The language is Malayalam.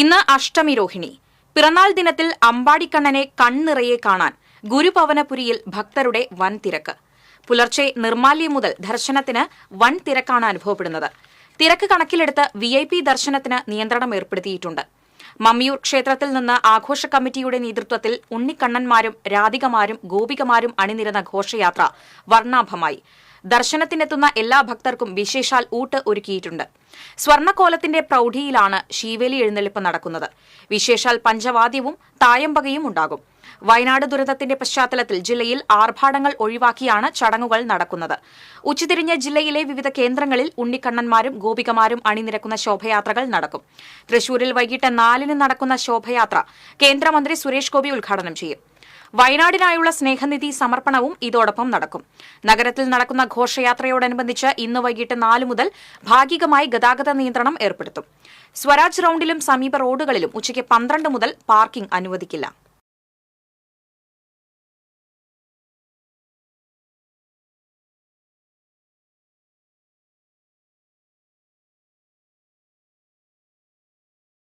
ഇന്ന് അഷ്ടമി രോഹിണി. പിറന്നാൾ ദിനത്തിൽ അമ്പാടിക്കണ്ണനെ കൺനിറയെ കാണാൻ ഗുരുപവനപുരിയിൽ ഭക്തരുടെ വൻ തിരക്ക് പുലർച്ചെ നിർമാല്യം മുതൽ ദർശനത്തിന് വൻ തിരക്കാണ് അനുഭവപ്പെടുന്നത്. തിരക്ക് കണക്കിലെടുത്ത് വി ഐ പി ദർശനത്തിന് നിയന്ത്രണം ഏർപ്പെടുത്തിയിട്ടുണ്ട്. മമ്മിയൂർ ക്ഷേത്രത്തിൽ നിന്ന് ആഘോഷ കമ്മിറ്റിയുടെ നേതൃത്വത്തിൽ ഉണ്ണിക്കണ്ണന്മാരും രാധികമാരും ഗോപികമാരും അണിനിരന്ന ഘോഷയാത്ര വർണാഭമായി. ദർശനത്തിനെത്തുന്ന എല്ലാ ഭക്തർക്കും വിശേഷാൽ ഊട്ട് ഒരുക്കിയിട്ടുണ്ട്. സ്വർണക്കോലത്തിന്റെ പ്രൌഢിയിലാണ് ശീവേലി എഴുന്നള്ളിപ്പ് നടക്കുന്നത്. വിശേഷാൽ പഞ്ചവാദ്യവും തായമ്പകയും ഉണ്ടാകും. വയനാട് ദുരന്തത്തിന്റെ പശ്ചാത്തലത്തിൽ ജില്ലയിൽ ആർഭാടങ്ങൾ ഒഴിവാക്കിയാണ് ചടങ്ങുകൾ നടക്കുന്നത്. ഉച്ചതിരിഞ്ഞ് ജില്ലയിലെ വിവിധ കേന്ദ്രങ്ങളിൽ ഉണ്ണിക്കണ്ണന്മാരും ഗോപികമാരും അണിനിരക്കുന്ന ശോഭയാത്രകൾ നടക്കും. തൃശൂരിൽ വൈകിട്ട് നാലിന് നടക്കുന്ന ശോഭയാത്ര കേന്ദ്രമന്ത്രി സുരേഷ് ഗോപി ഉദ്ഘാടനം ചെയ്യും. വയനാടിനായുള്ള സ്നേഹനിധി സമർപ്പണവും ഇതോടൊപ്പം നടക്കും. നഗരത്തിൽ നടക്കുന്ന ഘോഷയാത്രയോടനുബന്ധിച്ച് ഇന്ന് വൈകിട്ട് നാല് മുതൽ ഭാഗികമായി ഗതാഗത നിയന്ത്രണം ഏർപ്പെടുത്തും. സ്വരാജ് റൌണ്ടിലും സമീപ റോഡുകളിലും ഉച്ചയ്ക്ക് പന്ത്രണ്ട് മുതൽ പാർക്കിംഗ് അനുവദിക്കില്ല.